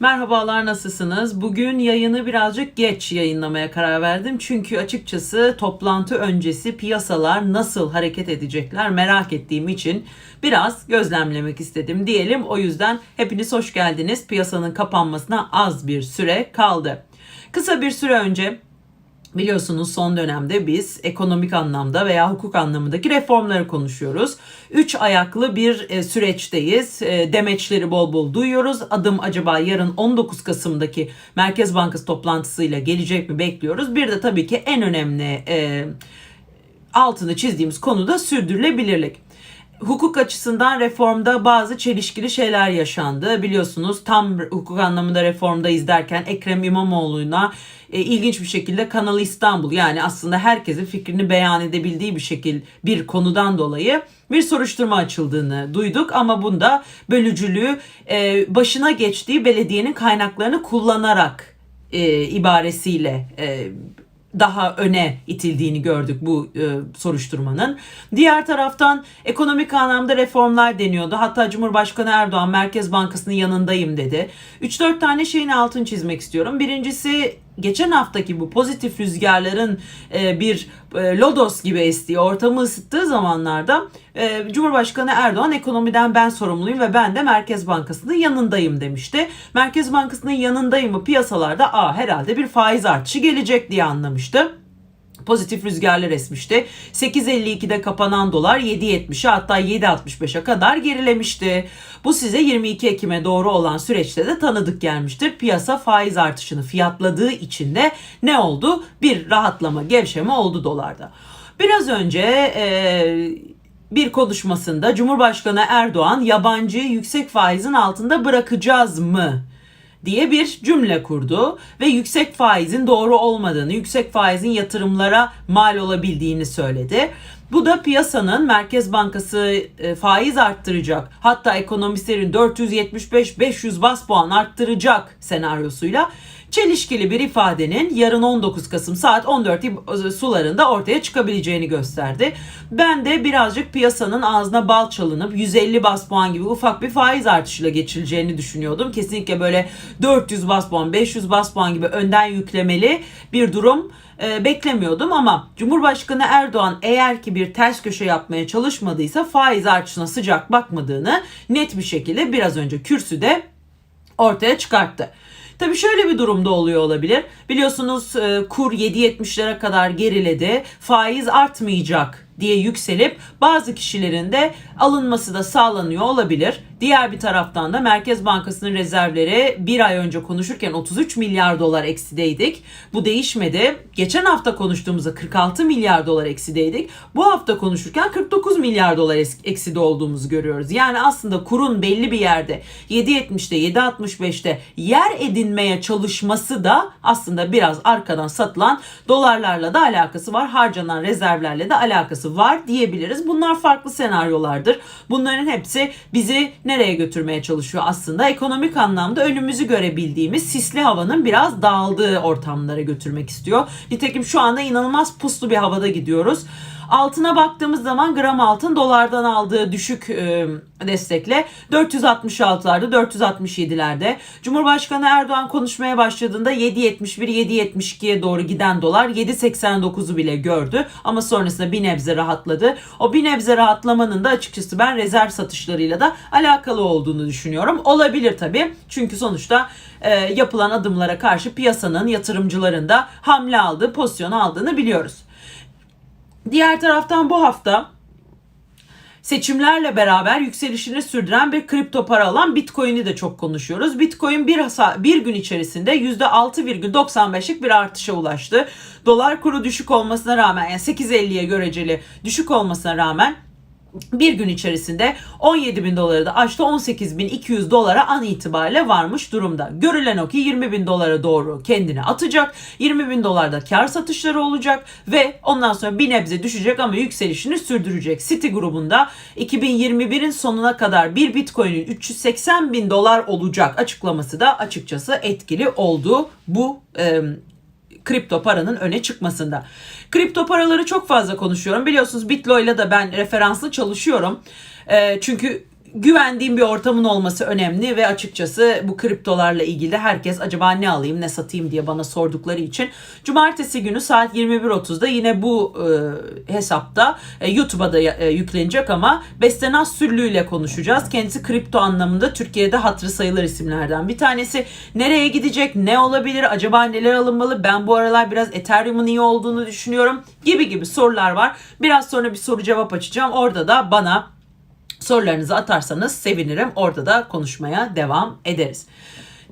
Merhabalar nasılsınız? Bugün yayını birazcık geç yayınlamaya karar verdim. Çünkü açıkçası toplantı öncesi piyasalar nasıl hareket edecekler merak ettiğim için biraz gözlemlemek istedim diyelim. O yüzden hepiniz hoş geldiniz. Piyasanın kapanmasına az bir süre kaldı. Kısa bir süre önce Biliyorsunuz son dönemde biz ekonomik anlamda veya hukuk anlamındaki reformları konuşuyoruz. Üç ayaklı bir e, süreçteyiz. E, demeçleri bol bol duyuyoruz. Adım acaba yarın 19 Kasım'daki Merkez Bankası toplantısıyla gelecek mi bekliyoruz. Bir de tabii ki en önemli e, altını çizdiğimiz konu da sürdürülebilirlik hukuk açısından reformda bazı çelişkili şeyler yaşandı. Biliyorsunuz tam hukuk anlamında reformda izlerken Ekrem İmamoğlu'na e, ilginç bir şekilde Kanal İstanbul yani aslında herkesin fikrini beyan edebildiği bir şekil bir konudan dolayı bir soruşturma açıldığını duyduk ama bunda bölücülüğü e, başına geçtiği belediyenin kaynaklarını kullanarak e, ibaresiyle e, daha öne itildiğini gördük bu e, soruşturmanın. Diğer taraftan ekonomik anlamda reformlar deniyordu. Hatta Cumhurbaşkanı Erdoğan Merkez Bankası'nın yanındayım dedi. 3-4 tane şeyin altını çizmek istiyorum. Birincisi geçen haftaki bu pozitif rüzgarların e, bir e, lodos gibi estiği, ortamı ısıttığı zamanlarda e, Cumhurbaşkanı Erdoğan ekonomiden ben sorumluyum ve ben de Merkez Bankası'nın yanındayım demişti. Merkez Bankası'nın yanındayım mı piyasalarda aa herhalde bir faiz artışı gelecek diye anlamıştı pozitif rüzgarlar esmişti. 8.52'de kapanan dolar 7.70'e hatta 7.65'e kadar gerilemişti. Bu size 22 Ekim'e doğru olan süreçte de tanıdık gelmiştir. Piyasa faiz artışını fiyatladığı için de ne oldu? Bir rahatlama, gevşeme oldu dolarda. Biraz önce e, bir konuşmasında Cumhurbaşkanı Erdoğan yabancı yüksek faizin altında bırakacağız mı? Diye bir cümle kurdu ve yüksek faizin doğru olmadığını, yüksek faizin yatırımlara mal olabildiğini söyledi. Bu da piyasanın Merkez Bankası e, faiz arttıracak hatta ekonomistlerin 475-500 bas puan arttıracak senaryosuyla çelişkili bir ifadenin yarın 19 Kasım saat 14 sularında ortaya çıkabileceğini gösterdi. Ben de birazcık piyasanın ağzına bal çalınıp 150 bas puan gibi ufak bir faiz artışıyla geçileceğini düşünüyordum. Kesinlikle böyle 400 bas puan, 500 bas puan gibi önden yüklemeli bir durum e, beklemiyordum ama Cumhurbaşkanı Erdoğan eğer ki bir ters köşe yapmaya çalışmadıysa faiz artışına sıcak bakmadığını net bir şekilde biraz önce kürsüde ortaya çıkarttı. Tabii şöyle bir durumda oluyor olabilir. Biliyorsunuz e, kur 7.70'lere kadar geriledi. Faiz artmayacak diye yükselip bazı kişilerin de alınması da sağlanıyor olabilir. Diğer bir taraftan da Merkez Bankası'nın rezervleri bir ay önce konuşurken 33 milyar dolar eksideydik. Bu değişmedi. Geçen hafta konuştuğumuzda 46 milyar dolar eksideydik. Bu hafta konuşurken 49 milyar dolar ekside olduğumuzu görüyoruz. Yani aslında kurun belli bir yerde 7.70'te 7.65'te yer edinmeye çalışması da aslında biraz arkadan satılan dolarlarla da alakası var. Harcanan rezervlerle de alakası var diyebiliriz. Bunlar farklı senaryolardır. Bunların hepsi bizi nereye götürmeye çalışıyor aslında? Ekonomik anlamda önümüzü görebildiğimiz sisli havanın biraz dağıldığı ortamlara götürmek istiyor. Nitekim şu anda inanılmaz puslu bir havada gidiyoruz. Altına baktığımız zaman gram altın dolardan aldığı düşük e, destekle 466'larda 467'lerde. Cumhurbaşkanı Erdoğan konuşmaya başladığında 7.71 7.72'ye doğru giden dolar 7.89'u bile gördü ama sonrasında bir nebze rahatladı. O bir nebze rahatlamanın da açıkçası ben rezerv satışlarıyla da alakalı olduğunu düşünüyorum. Olabilir tabii. Çünkü sonuçta e, yapılan adımlara karşı piyasanın yatırımcıların da hamle aldığı, pozisyon aldığını biliyoruz. Diğer taraftan bu hafta seçimlerle beraber yükselişini sürdüren bir kripto para alan Bitcoin'i de çok konuşuyoruz. Bitcoin bir, bir gün içerisinde %6,95'lik bir artışa ulaştı. Dolar kuru düşük olmasına rağmen yani 8.50'ye göreceli düşük olmasına rağmen bir gün içerisinde 17 bin doları da aştı 18 bin 200 dolara an itibariyle varmış durumda. Görülen o ki 20 bin dolara doğru kendini atacak. 20 bin dolarda kar satışları olacak ve ondan sonra bir nebze düşecek ama yükselişini sürdürecek. City grubunda 2021'in sonuna kadar bir bitcoin'in 380 bin dolar olacak açıklaması da açıkçası etkili oldu bu e, kripto paranın öne çıkmasında. Kripto paraları çok fazla konuşuyorum. Biliyorsunuz Bitlo ile de ben referanslı çalışıyorum. E, çünkü güvendiğim bir ortamın olması önemli ve açıkçası bu kriptolarla ilgili herkes acaba ne alayım ne satayım diye bana sordukları için cumartesi günü saat 21.30'da yine bu e, hesapta e, YouTube'a da e, yüklenecek ama Bestenaz Süllü ile konuşacağız. Kendisi kripto anlamında Türkiye'de hatırı sayılır isimlerden bir tanesi. Nereye gidecek, ne olabilir, acaba neler alınmalı? Ben bu aralar biraz Ethereum'un iyi olduğunu düşünüyorum gibi gibi sorular var. Biraz sonra bir soru cevap açacağım. Orada da bana sorularınızı atarsanız sevinirim. Orada da konuşmaya devam ederiz.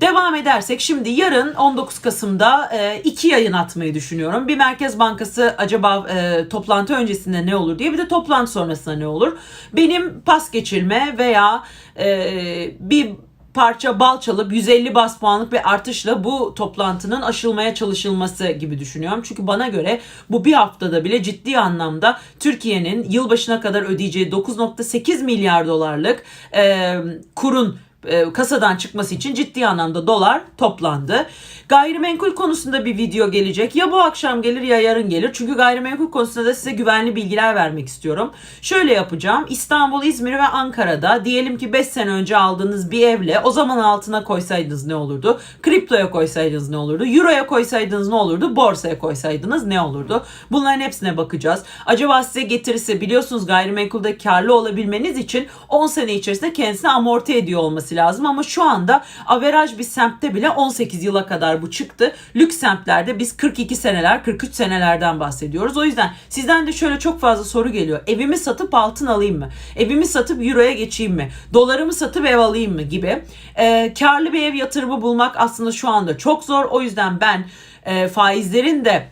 Devam edersek şimdi yarın 19 Kasım'da e, iki yayın atmayı düşünüyorum. Bir Merkez Bankası acaba e, toplantı öncesinde ne olur diye bir de toplantı sonrasında ne olur. Benim pas geçirme veya e, bir parça bal çalıp 150 bas puanlık bir artışla bu toplantının aşılmaya çalışılması gibi düşünüyorum. Çünkü bana göre bu bir haftada bile ciddi anlamda Türkiye'nin yılbaşına kadar ödeyeceği 9.8 milyar dolarlık e, kurun kasadan çıkması için ciddi anlamda dolar toplandı. Gayrimenkul konusunda bir video gelecek. Ya bu akşam gelir ya yarın gelir. Çünkü gayrimenkul konusunda da size güvenli bilgiler vermek istiyorum. Şöyle yapacağım. İstanbul, İzmir ve Ankara'da diyelim ki 5 sene önce aldığınız bir evle o zaman altına koysaydınız ne olurdu? Kriptoya koysaydınız ne olurdu? Euroya koysaydınız ne olurdu? Borsaya koysaydınız ne olurdu? Bunların hepsine bakacağız. Acaba size getirirse biliyorsunuz gayrimenkulde karlı olabilmeniz için 10 sene içerisinde kendisini amorti ediyor olması lazım ama şu anda averaj bir semtte bile 18 yıla kadar bu çıktı. Lüks semtlerde biz 42 seneler, 43 senelerden bahsediyoruz. O yüzden sizden de şöyle çok fazla soru geliyor. Evimi satıp altın alayım mı? Evimi satıp euroya geçeyim mi? Dolarımı satıp ev alayım mı gibi. Ee, karlı bir ev yatırımı bulmak aslında şu anda çok zor. O yüzden ben e, faizlerin de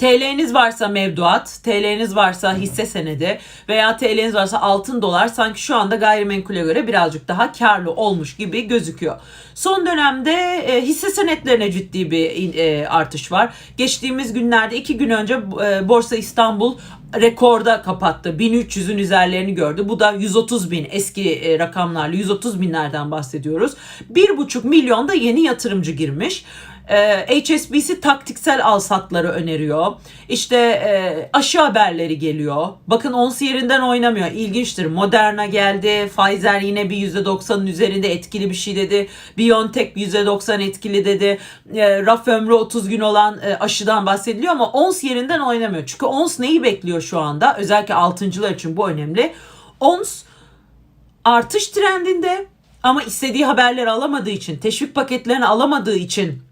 TL'niz varsa mevduat, TL'niz varsa hisse senedi veya TL'niz varsa altın dolar sanki şu anda gayrimenkule göre birazcık daha karlı olmuş gibi gözüküyor. Son dönemde e, hisse senetlerine ciddi bir e, artış var. Geçtiğimiz günlerde iki gün önce e, Borsa İstanbul rekorda kapattı. 1300'ün üzerlerini gördü. Bu da 130 bin eski e, rakamlarla 130 binlerden bahsediyoruz. 1,5 milyon da yeni yatırımcı girmiş. Ee, HSBC taktiksel alsatları öneriyor. İşte e, aşı haberleri geliyor. Bakın ons yerinden oynamıyor. İlginçtir. Moderna geldi. Pfizer yine bir %90'ın üzerinde etkili bir şey dedi. BioNTech %90 etkili dedi. E, raf ömrü 30 gün olan e, aşıdan bahsediliyor ama ons yerinden oynamıyor. Çünkü ons neyi bekliyor şu anda? Özellikle altıncılar için bu önemli. Ons artış trendinde ama istediği haberleri alamadığı için, teşvik paketlerini alamadığı için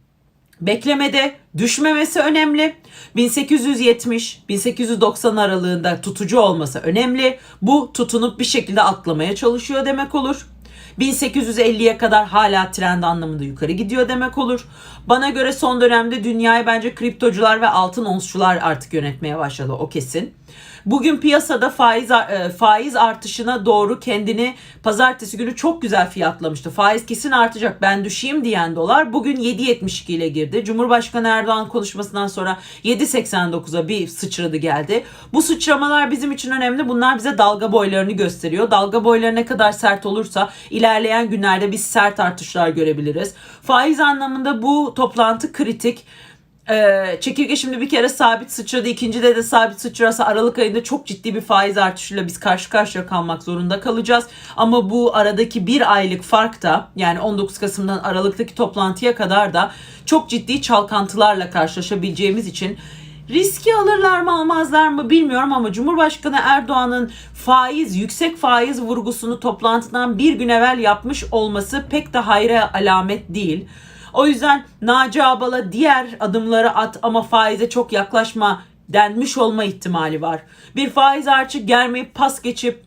Beklemede düşmemesi önemli. 1870-1890 aralığında tutucu olması önemli. Bu tutunup bir şekilde atlamaya çalışıyor demek olur. 1850'ye kadar hala trend anlamında yukarı gidiyor demek olur. Bana göre son dönemde dünyayı bence kriptocular ve altın onsçular artık yönetmeye başladı o kesin. Bugün piyasada faiz e, faiz artışına doğru kendini pazartesi günü çok güzel fiyatlamıştı. Faiz kesin artacak ben düşeyim diyen dolar bugün 7.72 ile girdi. Cumhurbaşkanı Erdoğan konuşmasından sonra 7.89'a bir sıçradı geldi. Bu sıçramalar bizim için önemli. Bunlar bize dalga boylarını gösteriyor. Dalga boyları ne kadar sert olursa ilerleyen günlerde biz sert artışlar görebiliriz. Faiz anlamında bu toplantı kritik. Ee, çekirge şimdi bir kere sabit sıçradı. ikincide de sabit sıçrarsa Aralık ayında çok ciddi bir faiz artışıyla biz karşı karşıya kalmak zorunda kalacağız. Ama bu aradaki bir aylık fark da yani 19 Kasım'dan Aralık'taki toplantıya kadar da çok ciddi çalkantılarla karşılaşabileceğimiz için Riski alırlar mı almazlar mı bilmiyorum ama Cumhurbaşkanı Erdoğan'ın faiz, yüksek faiz vurgusunu toplantıdan bir gün evvel yapmış olması pek de hayra alamet değil. O yüzden Naci Abal'a diğer adımları at ama faize çok yaklaşma denmiş olma ihtimali var. Bir faiz artışı gelmeyip pas geçip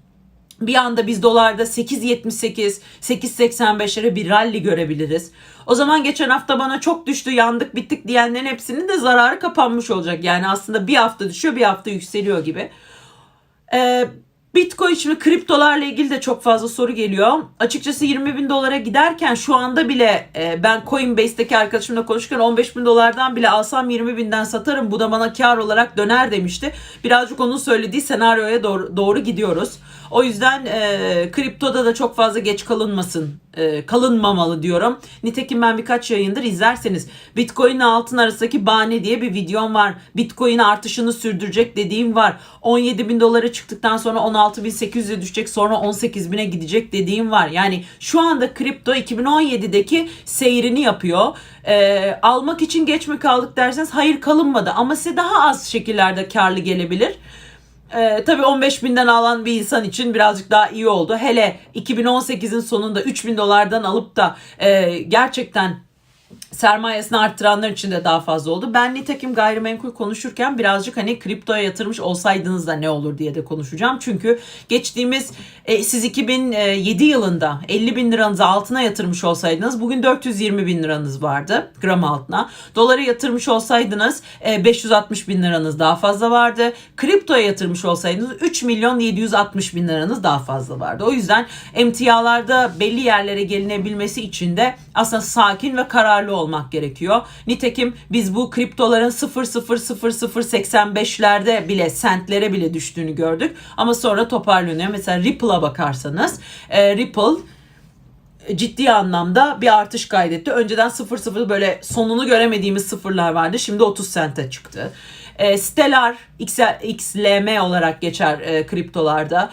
bir anda biz dolarda 8.78, 8.85'lere bir rally görebiliriz. O zaman geçen hafta bana çok düştü, yandık, bittik diyenlerin hepsinin de zararı kapanmış olacak. Yani aslında bir hafta düşüyor, bir hafta yükseliyor gibi. Ee, Bitcoin şimdi kriptolarla ilgili de çok fazla soru geliyor. Açıkçası 20 bin dolara giderken şu anda bile e, ben Coinbase'deki arkadaşımla konuşurken 15 bin dolardan bile alsam 20 binden satarım. Bu da bana kar olarak döner demişti. Birazcık onun söylediği senaryoya doğru, doğru gidiyoruz. O yüzden e, kriptoda da çok fazla geç kalınmasın. E, kalınmamalı diyorum. Nitekim ben birkaç yayındır izlerseniz Bitcoin ile altın arasındaki bahane diye bir videom var. Bitcoin artışını sürdürecek dediğim var. 17 bin dolara çıktıktan sonra 16 bin 800'e düşecek sonra 18 bine gidecek dediğim var. Yani şu anda kripto 2017'deki seyrini yapıyor. E, almak için geç mi kaldık derseniz hayır kalınmadı ama size daha az şekillerde karlı gelebilir. Ee, tabii 15 binden alan bir insan için birazcık daha iyi oldu. Hele 2018'in sonunda 3000 dolardan alıp da e, gerçekten sermayesini arttıranlar için de daha fazla oldu. Ben nitekim gayrimenkul konuşurken birazcık hani kriptoya yatırmış olsaydınız da ne olur diye de konuşacağım. Çünkü geçtiğimiz e, siz 2007 yılında 50 bin liranızı altına yatırmış olsaydınız bugün 420 bin liranız vardı gram altına. Dolara yatırmış olsaydınız e, 560 bin liranız daha fazla vardı. Kriptoya yatırmış olsaydınız 3 milyon 760 bin liranız daha fazla vardı. O yüzden emtialarda belli yerlere gelinebilmesi için de aslında sakin ve kararlı olmak gerekiyor. Nitekim biz bu kriptoların 0.00085'lerde bile sentlere bile düştüğünü gördük. Ama sonra toparlanıyor. Mesela Ripple'a bakarsanız e, Ripple ciddi anlamda bir artış kaydetti. Önceden 0.0 böyle sonunu göremediğimiz sıfırlar vardı. Şimdi 30 sente çıktı. E, Stellar XL, XLM olarak geçer e, kriptolarda.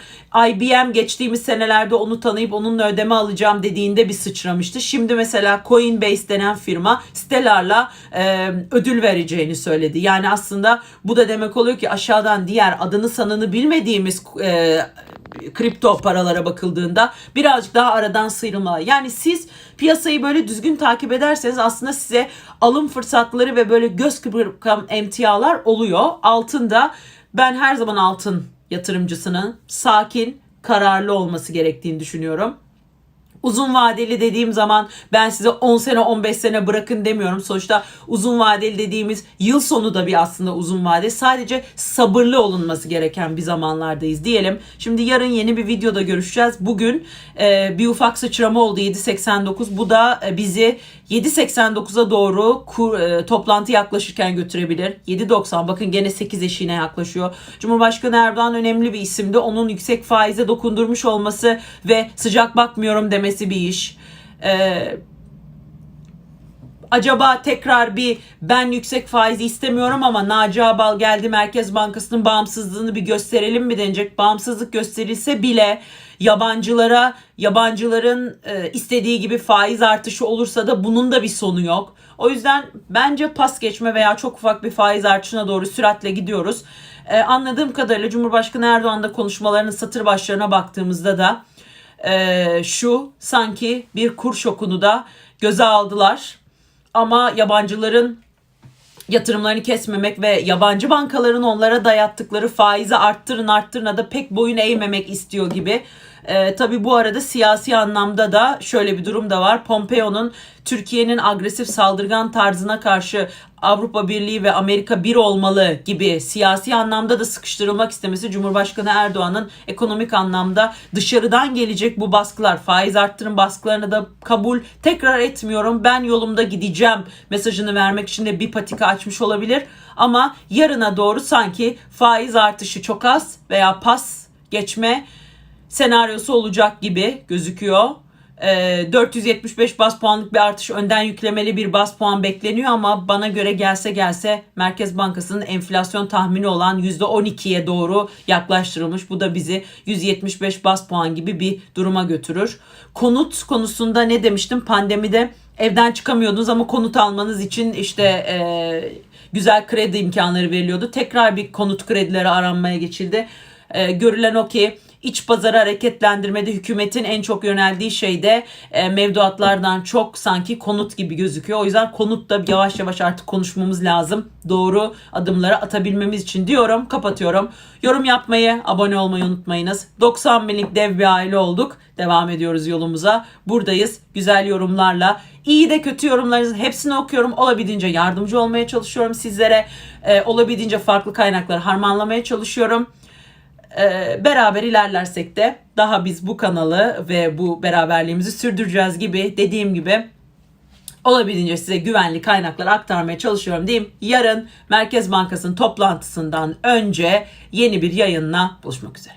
IBM geçtiğimiz senelerde onu tanıyıp onunla ödeme alacağım dediğinde bir sıçramıştı. Şimdi mesela Coinbase denen firma Stellar'la e, ödül vereceğini söyledi. Yani aslında bu da demek oluyor ki aşağıdan diğer adını sanını bilmediğimiz e, kripto paralara bakıldığında birazcık daha aradan sıyrılmalı. Yani siz piyasayı böyle düzgün takip ederseniz aslında size alım fırsatları ve böyle göz kıpırkan emtialar oluyor. Altında ben her zaman altın yatırımcısının sakin, kararlı olması gerektiğini düşünüyorum. Uzun vadeli dediğim zaman ben size 10 sene 15 sene bırakın demiyorum. Sonuçta uzun vadeli dediğimiz yıl sonu da bir aslında uzun vade. Sadece sabırlı olunması gereken bir zamanlardayız diyelim. Şimdi yarın yeni bir videoda görüşeceğiz. Bugün e, bir ufak sıçrama oldu 7.89. Bu da e, bizi 7.89'a doğru kur, e, toplantı yaklaşırken götürebilir. 7.90 bakın gene 8 eşiğine yaklaşıyor. Cumhurbaşkanı Erdoğan önemli bir isimdi. Onun yüksek faize dokundurmuş olması ve sıcak bakmıyorum demesi bir iş. Ee, acaba tekrar bir ben yüksek faizi istemiyorum ama Naci Abal geldi Merkez Bankası'nın bağımsızlığını bir gösterelim mi denecek. Bağımsızlık gösterilse bile yabancılara yabancıların e, istediği gibi faiz artışı olursa da bunun da bir sonu yok. O yüzden bence pas geçme veya çok ufak bir faiz artışına doğru süratle gidiyoruz. E, anladığım kadarıyla Cumhurbaşkanı Erdoğan konuşmalarının satır başlarına baktığımızda da e, şu sanki bir kur şokunu da göze aldılar. Ama yabancıların yatırımlarını kesmemek ve yabancı bankaların onlara dayattıkları faizi arttırın arttırın da pek boyun eğmemek istiyor gibi. Ee, tabii bu arada siyasi anlamda da şöyle bir durum da var. Pompeo'nun Türkiye'nin agresif saldırgan tarzına karşı Avrupa Birliği ve Amerika bir olmalı gibi siyasi anlamda da sıkıştırılmak istemesi Cumhurbaşkanı Erdoğan'ın ekonomik anlamda dışarıdan gelecek bu baskılar, faiz arttırın baskılarını da kabul tekrar etmiyorum. Ben yolumda gideceğim mesajını vermek için de bir patika açmış olabilir. Ama yarına doğru sanki faiz artışı çok az veya pas geçme senaryosu olacak gibi gözüküyor. E, 475 bas puanlık bir artış önden yüklemeli bir bas puan bekleniyor ama bana göre gelse gelse Merkez Bankası'nın enflasyon tahmini olan %12'ye doğru yaklaştırılmış. Bu da bizi 175 bas puan gibi bir duruma götürür. Konut konusunda ne demiştim pandemide evden çıkamıyordunuz ama konut almanız için işte e, güzel kredi imkanları veriliyordu. Tekrar bir konut kredileri aranmaya geçildi. E, görülen o ki iç pazarı hareketlendirmede hükümetin en çok yöneldiği şey de e, mevduatlardan çok sanki konut gibi gözüküyor. O yüzden konutta yavaş yavaş artık konuşmamız lazım. Doğru adımları atabilmemiz için diyorum. Kapatıyorum. Yorum yapmayı, abone olmayı unutmayınız. 90 binlik dev bir aile olduk. Devam ediyoruz yolumuza. Buradayız. Güzel yorumlarla. İyi de kötü yorumlarınızın hepsini okuyorum. Olabildiğince yardımcı olmaya çalışıyorum sizlere. Ee, olabildiğince farklı kaynakları harmanlamaya çalışıyorum beraber ilerlersek de daha biz bu kanalı ve bu beraberliğimizi sürdüreceğiz gibi dediğim gibi olabildiğince size güvenli kaynaklar aktarmaya çalışıyorum diyeyim. Yarın Merkez Bankası'nın toplantısından önce yeni bir yayınla buluşmak üzere.